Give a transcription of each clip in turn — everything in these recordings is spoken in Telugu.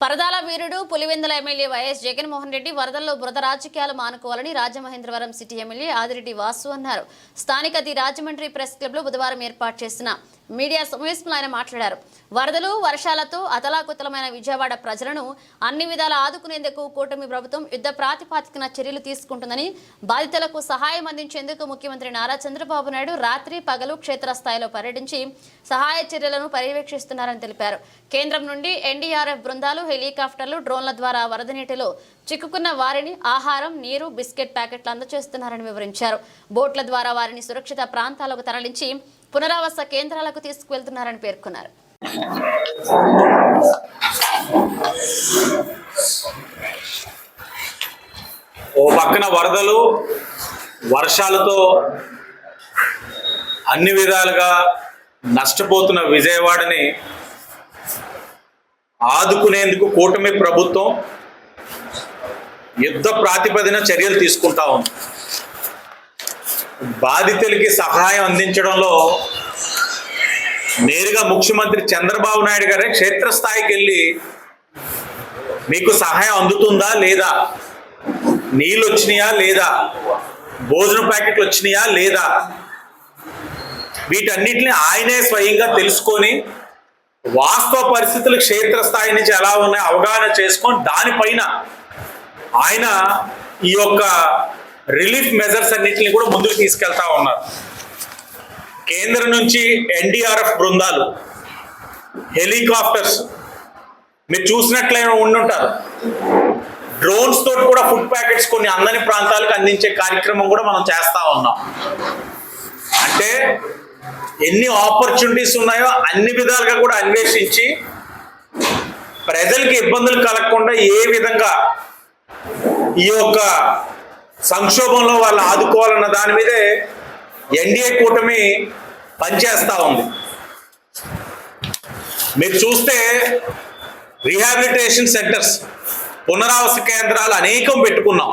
పరదాల వీరుడు పులివెందుల ఎమ్మెల్యే వైఎస్ జగన్మోహన్ రెడ్డి వరదల్లో బురద రాజకీయాలు మానుకోవాలని రాజమహేంద్రవరం సిటీ ఎమ్మెల్యే ఆదిరెడ్డి వాసు అన్నారు. స్థానిక ది రాజమండ్రి ప్రెస్ క్లబ్లో బుధవారం ఏర్పాటు చేసిన మీడియా సమావేశంలో ఆయన మాట్లాడారు. వరదలు వర్షాలతో అతలాకుతలమైన విజయవాడ ప్రజలను అన్ని విధాల ఆదుకునేందుకు కూటమి ప్రభుత్వం యుద్ధ ప్రాతిపాదికన చర్యలు తీసుకుంటుందని బాధితులకు సహాయం అందించేందుకు ముఖ్యమంత్రి నారా చంద్రబాబు నాయుడు రాత్రి పగలు క్షేత్రస్థాయిలో పర్యటించి సహాయ చర్యలను పర్యవేక్షిస్తున్నారని తెలిపారు. కేంద్రం నుండి ఎన్డీఆర్ఎఫ్ బృందాలు హెలికాప్టర్లు డ్రోన్ల ద్వారా వరద నీటిలో చిక్కుకున్న వారిని ఆహారం నీరు బిస్కెట్ ప్యాకెట్లు అందజేస్తున్నారని వివరించారు. బోట్ల ద్వారా వారిని సురక్షిత ప్రాంతాలకు తరలించి పునరావాస కేంద్రాలకు తీసుకువెళ్తున్నారని పేర్కొన్నారు. ఓ పక్కన వరదలు వర్షాలతో అన్ని విధాలుగా నష్టపోతున్న విజయవాడని ఆదుకునేందుకు కూటమి ప్రభుత్వం యుద్ధ ప్రాతిపదిన చర్యలు తీసుకుంటా ఉంది. బాధితులకి సహాయం అందించడంలో నేరుగా ముఖ్యమంత్రి చంద్రబాబు నాయుడు గారే క్షేత్రస్థాయికి వెళ్ళి మీకు సహాయం అందుతుందా లేదా? నీళ్ళు వచ్చినాయా లేదా? భోజనం ప్యాకెట్లు వచ్చినాయా లేదా? వీటన్నిటిని ఆయనే స్వయంగా తెలుసుకొని వాస్తవ పరిస్థితులు క్షేత్రస్థాయి నుంచి ఎలా ఉన్నాయో అవగాహన చేసుకొని దానిపైన ఆయన ఈ యొక్క రిలీఫ్ మెజర్స్ అన్నిటిని కూడా ముందుకు తీసుకెళ్తా ఉన్నారు. కేంద్రం నుంచి ఎన్డీఆర్ఎఫ్ బృందాలు హెలికాప్టర్స్ మీరు చూసినట్లే ఉండుంటారు. డ్రోన్స్ తోటి కూడా ఫుడ్ ప్యాకెట్స్ కొన్ని అందని ప్రాంతాలకు అందించే కార్యక్రమం కూడా మనం చేస్తా ఉన్నాం. అంటే ఎన్ని ఆపర్చునిటీస్ ఉన్నాయో అన్ని విధాలుగా కూడా అన్వేషించి ప్రజలకి ఇబ్బందులు కలగకుండా ఏ విధంగా ఈ యొక్క సంక్షోభంలో వాళ్ళు ఆదుకోవాలన్న దాని మీదే ఎన్డీఏ కూటమి పనిచేస్తా ఉంది. మీరు చూస్తే రీహాబిలిటేషన్ సెంటర్స్ పునరావాస కేంద్రాలు అనేకం పెట్టుకున్నాం.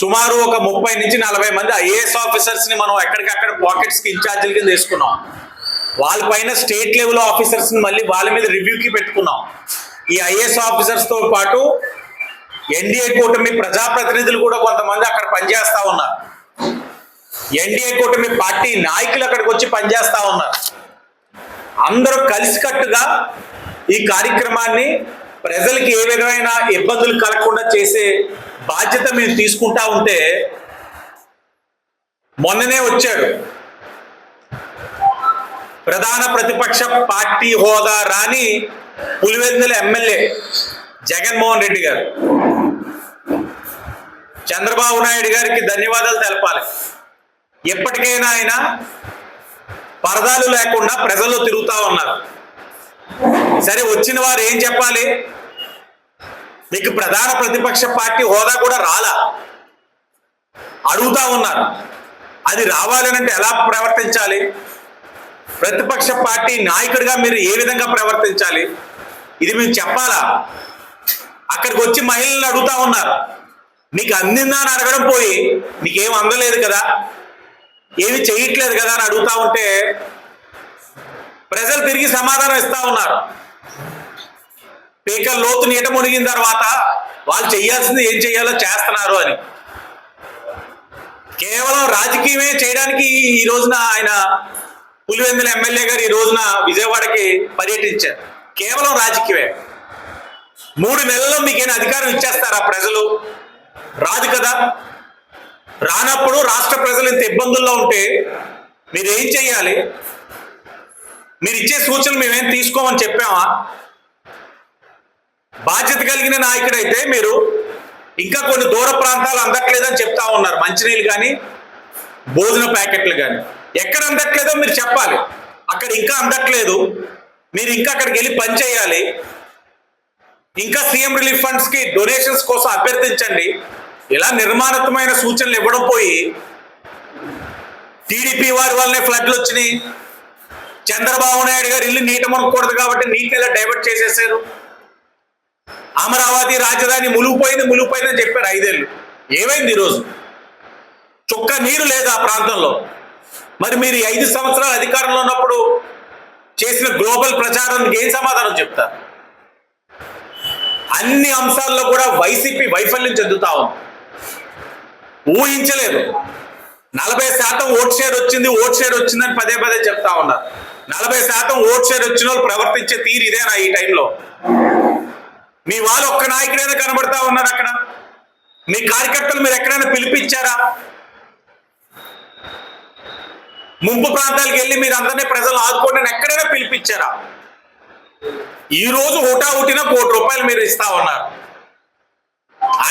సుమారు ఒక ముప్పై నుంచి నలభై మంది ఐఏఎస్ ఆఫీసర్స్ని మనం ఎక్కడికక్కడ పాకెట్స్కి ఇన్ఛార్జీలు కింద తీసుకున్నాం వాళ్ళ పైన స్టేట్ లెవెల్ ఆఫీసర్స్ని మళ్ళీ వాళ్ళ మీద రివ్యూకి పెట్టుకున్నాం. ఈ ఐఏఎస్ ఆఫీసర్స్తో పాటు ఎన్డీఏ కూటమి ప్రజాప్రతినిధులు కూడా కొంతమంది అక్కడ పనిచేస్తా ఉన్నారు. ఎన్డీఏ కూటమి పార్టీ నాయకులు అక్కడికి వచ్చి పనిచేస్తా ఉన్నారు. అందరూ కలిసికట్టుగా ఈ కార్యక్రమాన్ని ప్రజలకి ఏ విధమైన ఇబ్బందులు కలగకుండా చేసే బాధ్యత మేము తీసుకుంటా ఉంటే మొన్ననే వచ్చాడు. ప్రధాన ప్రతిపక్ష పార్టీ హోదా రాని పులివెందుల ఎమ్మెల్యే జగన్మోహన్ రెడ్డి గారు. చంద్రబాబు నాయుడు గారికి ధన్యవాదాలు తెలపాలి. ఎప్పటికైనా ఆయన పరదాలు లేకుండా ప్రజల్లో తిరుగుతా ఉన్నారు. సరే వచ్చిన వారు ఏం చెప్పాలి? మీకు ప్రధాన ప్రతిపక్ష పార్టీ హోదా కూడా రాలా? అడుగుతా ఉన్నారు. అది రావాలనంటే ఎలా ప్రవర్తించాలి? ప్రతిపక్ష పార్టీ నాయకుడిగా మీరు ఏ విధంగా ప్రవర్తించాలి? ఇది మేము చెప్పాలా? అక్కడికి వచ్చి మహిళలు అడుగుతా ఉన్నారు. నీకు అందిందా అని అడగడం పోయి నీకేం అందలేదు కదా? ఏమి చేయట్లేదు కదా అని అడుగుతా ఉంటే ప్రజలు తిరిగి సమాధానం ఇస్తా ఉన్నారు. పీక లోతు నీట మునిగిన తర్వాత వాళ్ళు చేయాల్సింది ఏం చేయాలో చేస్తున్నారు అని. కేవలం రాజకీయమే చేయడానికి ఈ రోజున ఆయన పులివెందుల ఎమ్మెల్యే గారు ఈ రోజున విజయవాడకి పర్యటించారు. కేవలం రాజకీయమే. మూడు నెలల్లో మీకేనా అధికారం ఇచ్చేస్తారా ప్రజలు? రాదు కదా. రానప్పుడు రాష్ట్ర ప్రజలు ఇంత ఇబ్బందుల్లో ఉంటే మీరు ఏం చెయ్యాలి? మీరు ఇచ్చే సూచనలు మేమేం తీసుకోమని చెప్పామా? బాధ్యత కలిగిన నాయకుడైతే మీరు ఇంకా కొన్ని దూర ప్రాంతాలు అందట్లేదని చెప్తా ఉన్నారు. మంచినీళ్ళు కానీ భోజన ప్యాకెట్లు కానీ ఎక్కడ అందట్లేదో మీరు చెప్పాలి. అక్కడ ఇంకా అందట్లేదు. మీరు ఇంకా అక్కడికి వెళ్ళి పని చేయాలి. ఇంకా సీఎం రిలీఫ్ ఫండ్స్కి డొనేషన్స్ కోసం అభ్యర్థించండి. ఇలా నిర్మాణాత్మకమైన సూచనలు ఇవ్వడం పోయి టీడీపీ వారి వల్లనే ఫ్లడ్లు వచ్చినాయి. చంద్రబాబు నాయుడు గారు ఇల్లు నీట మునకూడదు కాబట్టి నీటి ఎలా డైవర్ట్ చేసేసారు? అమరావతి రాజధాని ములిగిపోయింది ములిగిపోయిందని చెప్పారు ఐదేళ్ళు. ఏమైంది ఈరోజు? చుక్క నీరు లేదు ఆ ప్రాంతంలో. మరి మీరు ఐదు సంవత్సరాలు అధికారంలో ఉన్నప్పుడు చేసిన గ్లోబల్ ప్రచారానికి ఏం సమాధానం చెప్తారు? అన్ని అంశాల్లో కూడా వైసీపీ వైఫల్యం చెందుతా ఉంది. ఊహించలేదు. నలభై శాతం ఓట్ షేర్ వచ్చింది ఓట్ షేర్ వచ్చిందని పదే పదే చెప్తా ఉన్నారు నలభై శాతం ఓట్ షేర్ వచ్చిన వాళ్ళు ప్రవర్తించే తీరు ఇదేనా ఈ టైంలో. మీ వాళ్ళు ఒక్క నాయకుడైనా కనబడతా ఉన్నారు అక్కడ? మీ కార్యకర్తలు మీరు ఎక్కడైనా పిలిపించారా? ముంపు ప్రాంతాలకు వెళ్ళి మీరు అందరినీ ప్రజలు ఆదుకోండి ఎక్కడైనా పిలిపించారా? ఈ రోజు హుటా హుటిన కోటి రూపాయలు మీరు ఇస్తా ఉన్నారు.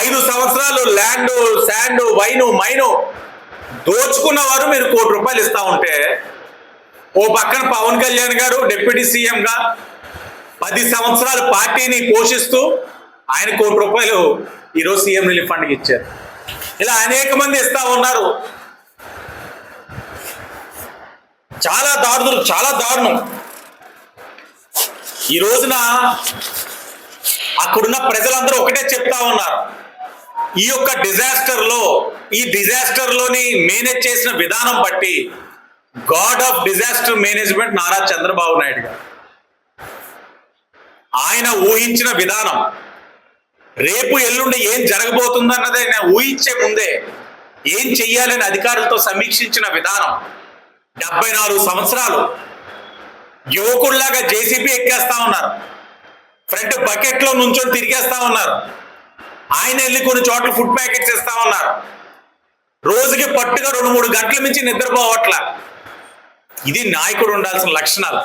ఐదు సంవత్సరాలు ల్యాండ్ శాండ్ వైను మైను దోచుకున్న వారు మీరు కోటి రూపాయలు ఇస్తా ఉంటే ఓ పక్కన పవన్ కళ్యాణ్ గారు డిప్యూటీ సీఎంగా పది సంవత్సరాలు పార్టీని పోషిస్తూ ఆయన కోటి రూపాయలు ఈరోజు సీఎం రిలీఫ్ ఫండ్కి ఇచ్చారు. ఇలా అనేక మంది ఇస్తా ఉన్నారు. చాలా దారుణం చాలా దారుణం. ఈ రోజున అక్కడున్న ప్రజలందరూ ఒకటే చెప్తా ఉన్నారు. ఈ యొక్క డిజాస్టర్లో ఈ డిజాస్టర్లోని మేనేజ్ చేసిన విధానం బట్టి god of disaster management Nara Chandrababu Naidu garu ఆయన ఊహించిన విధానం రేపు ఎల్లుండి ఏం జరగబోతుందన్నది ఆయన ఊహించే ముందే ఏం చెయ్యాలని అధికారులతో సమీక్షించిన విధానం డెబ్బై నాలుగు సంవత్సరాలు యువకుల్లాగా జేసీబీ ఎక్కేస్తా ఉన్నారు. ఫ్రంట్ బకెట్లో నుంచొని తిరిగేస్తా ఉన్నారు. ఆయన వెళ్ళి కొన్ని చోట్ల ఫుడ్ ప్యాకెట్స్ ఇస్తా ఉన్నారు. రోజుకి పట్టుగా రెండు మూడు గంటల మించి నిద్రపోవట్ల. ఇది నాయకుడు ఉండాల్సిన లక్షణాలు.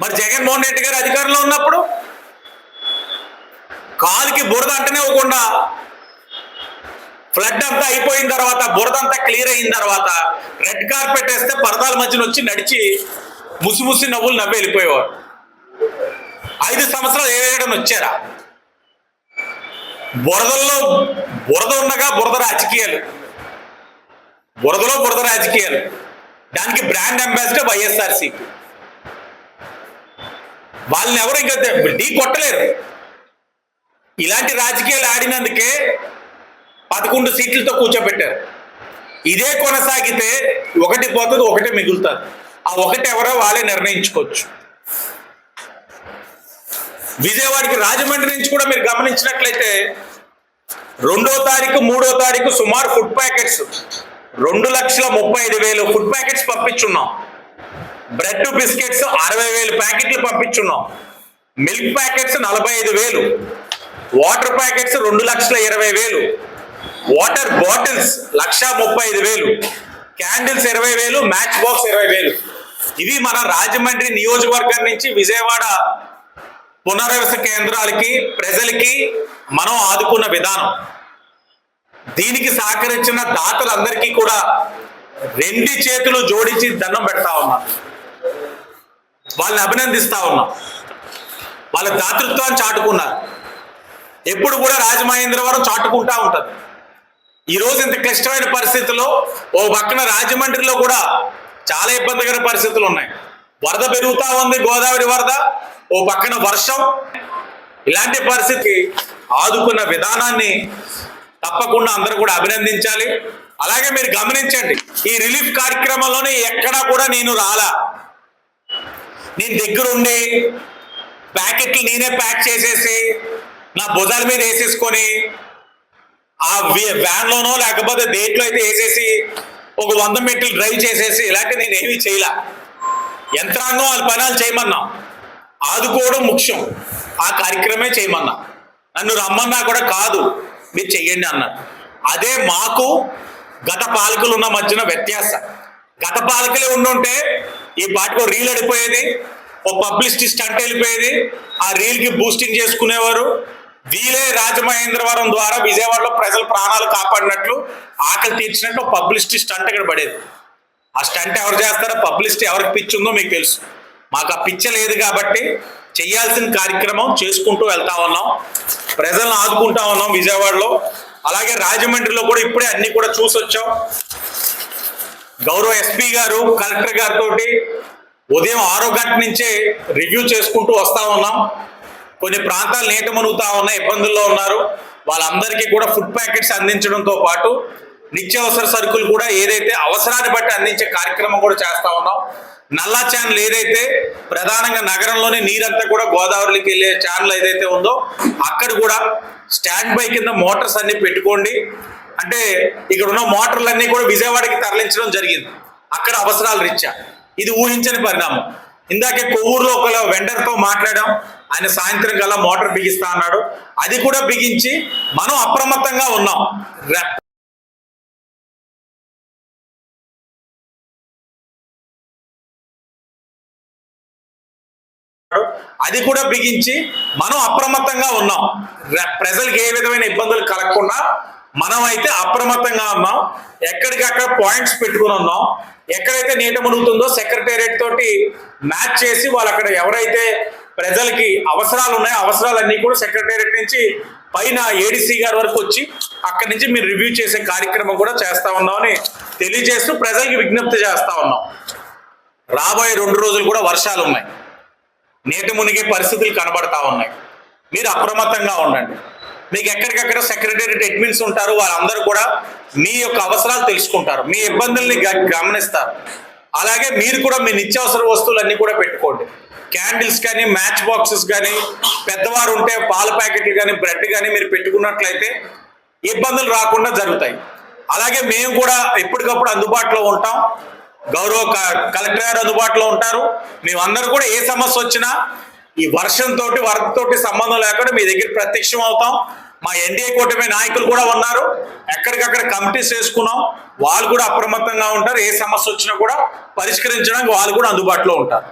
మరి జగన్మోహన్ రెడ్డి గారు అధికారంలో ఉన్నప్పుడు? కాలుకి బురద అంటనే ఇవ్వకుండా ఫ్లడ్ అంతా అయిపోయిన తర్వాత బురద అంతా క్లియర్ అయిన తర్వాత రెడ్ కార్పెట్ వేస్తే పరదాల మధ్యన వచ్చి నడిచి ముసి ముసి నవ్వులు నవ్వి వెళ్ళిపోయేవారు. ఐదు సంవత్సరాలు ఏవేయడం వచ్చారా? బురదల్లో బురద ఉండగా బురద రాజకీయాలు. బురదలో బురద రాజకీయాలు. దానికి బ్రాండ్ అంబాసిడర్ వైఎస్ఆర్సీపీ వాళ్ళని ఎవరు ఇంకా ఢీ కొట్టలేరు. ఇలాంటి రాజకీయాలు ఆడినందుకే పదకొండు సీట్లతో కూర్చోబెట్టారు. ఇదే కొనసాగితే ఒకటి పోతుంది ఒకటి మిగులుతుంది. ఆ ఒకటి ఎవరో వాళ్ళే నిర్ణయించుకోవచ్చు. విజయవాడకి రాజమండ్రి నుంచి కూడా మీరు గమనించినట్లయితే రెండో తారీఖు మూడో తారీఖు సుమారు ఫుడ్ ప్యాకెట్స్ రెండు లక్షల ముప్పై ఐదు వేలు ఫుడ్ ప్యాకెట్స్ పంపించున్నాం. బ్రెడ్ బిస్కెట్స్ అరవై వేలు ప్యాకెట్లు పంపించున్నాం. మిల్క్ ప్యాకెట్స్ నలభై ఐదు వేలు. వాటర్ ప్యాకెట్స్ రెండు లక్షల ఇరవై వేలు. వాటర్ బాటిల్స్ లక్ష ముప్పై ఐదు వేలు. క్యాండిల్స్ ఇరవై వేలు మ్యాచ్ బాక్స్ ఇరవై వేలు. ఇవి మన రాజమండ్రి నియోజకవర్గం నుంచి విజయవాడ పునర్వస కేంద్రాలకి ప్రజలకి మనం ఆదుకున్న విధానం. దీనికి సహకరించిన దాతలందరికీ కూడా రెండు చేతులు జోడించి దండం పెడతా ఉన్నాం. వాళ్ళని అభినందిస్తా ఉన్నాం. వాళ్ళ దాతృత్వాన్ని చాటుకున్నారు ఎప్పుడు కూడా రాజమహేంద్రవరం చాటుకుంటా ఉంటుంది. ఈ రోజు ఇంత క్లిష్టమైన పరిస్థితుల్లో ఓ పక్కన రాజమండ్రిలో కూడా చాలా ఇబ్బందికర పరిస్థితులు ఉన్నాయి. వరద పెరుగుతా ఉంది గోదావరి వరద. ఓ పక్కన వర్షం. ఇలాంటి పరిస్థితి ఆదుకున్న విధానాన్ని తప్పకుండా అందరూ కూడా అభినందించాలి. అలాగే మీరు గమనించండి ఈ రిలీఫ్ కార్యక్రమంలోనే ఎక్కడా కూడా నేను రాలా. నేను దగ్గరుండి ప్యాకెట్లు నేనే ప్యాక్ చేసేసి నా భుజాల మీద వేసేసుకొని ఆ వ్యాన్లోనో లేకపోతే దేంట్లో అయితే వేసేసి ఒక వంద మీటర్లు డ్రైవ్ చేసేసి ఇలాంటి నేను ఏమీ చేయలే. యంత్రాంగం వాళ్ళ పనాలు చేయమన్నా. ఆదుకోవడం ముఖ్యం. ఆ కార్యక్రమే చేయమన్నా. నన్ను రమ్మన్నా కూడా కాదు. మీరు చెయ్యండి అన్నారు. అదే మాకు గత పాలకులు ఉన్న మధ్యన వ్యత్యాసం. గత పాలకులే ఉండుంటే ఈ పాటకు రీల్ అడిపోయేది ఓ పబ్లిసిటీ స్టంట్ వెళ్ళిపోయేది ఆ రీల్కి బూస్టింగ్ చేసుకునేవారు. వీలే రాజమహేంద్రవరం ద్వారా విజయవాడలో ప్రజల ప్రాణాలు కాపాడినట్లు ఆకలి తీర్చినట్టు పబ్లిసిటీ స్టంట్ ఇక్కడ పడేది. ఆ స్టంట్ ఎవరు చేస్తారో పబ్లిసిటీ ఎవరికి పిచ్చి ఉందో మీకు తెలుసు. మాకు ఆ పిచ్చ లేదు కాబట్టి చేయాల్సిన కార్యక్రమం చేసుకుంటూ వెళ్తా ఉన్నాం. ప్రజలను ఆదుకుంటా ఉన్నాం విజయవాడలో. అలాగే రాజమండ్రిలో కూడా ఇప్పుడే అన్ని కూడా చూసి వచ్చాం గౌరవ ఎస్పీ గారు కలెక్టర్ గారితో ఉదయం ఆరో గంట నుంచే రివ్యూ చేసుకుంటూ వస్తా ఉన్నాం. కొన్ని ప్రాంతాలు నీట మునుగుతా ఉన్నాయి ఇబ్బందుల్లో ఉన్నారు. వాళ్ళందరికీ కూడా ఫుడ్ ప్యాకెట్స్ అందించడంతో పాటు నిత్యావసర సరుకులు కూడా ఏదైతే అవసరాన్ని బట్టి అందించే కార్యక్రమం కూడా చేస్తా ఉన్నాం. నల్లా ఛానల్ ఏదైతే ప్రధానంగా నగరంలోని నీరంతా కూడా గోదావరికి వెళ్ళే ఛానల్ ఏదైతే ఉందో అక్కడ కూడా స్టాండ్ బై కింద మోటార్స్ అన్ని పెట్టుకోండి. అంటే ఇక్కడ ఉన్న మోటార్లన్నీ కూడా విజయవాడకి తరలించడం జరిగింది. అక్కడ అవసరాలు రీత్యా. ఇది ఊహించని పరిణామం. ఇందాకే కొవ్వూరులో ఒక వెండర్తో మాట్లాడాం. ఆయన సాయంత్రం కల్లా మోటార్ బిగిస్తా అన్నాడు. అది కూడా బిగించి మనం అప్రమత్తంగా ఉన్నాం. అది కూడా బిగించి మనం అప్రమత్తంగా ఉన్నాం. ప్రజలకు ఏ విధమైన ఇబ్బందులు కలగకుండా మనం అయితే అప్రమత్తంగా ఉన్నాం. ఎక్కడికక్కడ పాయింట్స్ పెట్టుకుని ఉన్నాం. ఎక్కడైతే నీట మునుగుతుందో సెక్రటేరియట్ తోటి మ్యాచ్ చేసి వాళ్ళు అక్కడ ఎవరైతే ప్రజలకి అవసరాలు ఉన్నాయో అవసరాలన్నీ కూడా సెక్రటేరియట్ నుంచి పైన ఏడీసీ గారి వరకు వచ్చి అక్కడి నుంచి మీరు రివ్యూ చేసే కార్యక్రమం కూడా చేస్తా ఉన్నామని తెలియజేస్తూ ప్రజలకి విజ్ఞప్తి చేస్తా ఉన్నాం. రాబోయే రెండు రోజులు కూడా వర్షాలు ఉన్నాయి. నీటి మునిగే పరిస్థితులు కనబడతా ఉన్నాయి. మీరు అప్రమత్తంగా ఉండండి. మీకు ఎక్కడికక్కడ సెక్రటేరియట్ అడ్మిన్స్ ఉంటారు వాళ్ళందరూ కూడా మీ యొక్క అవసరాలు తెలుసుకుంటారు. మీ ఇబ్బందుల్ని గ- గమనిస్తారు. అలాగే మీరు కూడా మీ నిత్యావసర వస్తువులన్నీ కూడా పెట్టుకోండి. క్యాండిల్స్ కానీ మ్యాచ్ బాక్సెస్ కానీ పెద్దవారు ఉంటే పాల ప్యాకెట్లు కానీ బ్రెడ్ కానీ మీరు పెట్టుకున్నట్లయితే ఇబ్బందులు రాకుండా జరుగుతాయి. అలాగే మేము కూడా ఎప్పటికప్పుడు అందుబాటులో ఉంటాం. గౌరవ క- కలెక్టర్ గారు అందుబాటులో ఉంటారు. మేమందరూ కూడా ఏ సమస్య వచ్చినా ఈ వర్షంతో వరదతోటి సంబంధం లేకుండా మీ దగ్గర ప్రత్యక్షం అవుతాం. మా ఎన్డీఏ కూటమి నాయకులు కూడా ఉన్నారు. ఎక్కడికక్కడ కమిటీస్ వేసుకున్నాం. వాళ్ళు కూడా అప్రమత్తంగా ఉంటారు. ఏ సమస్య వచ్చినా కూడా పరిష్కరించడానికి వాళ్ళు కూడా అందుబాటులో ఉంటారు.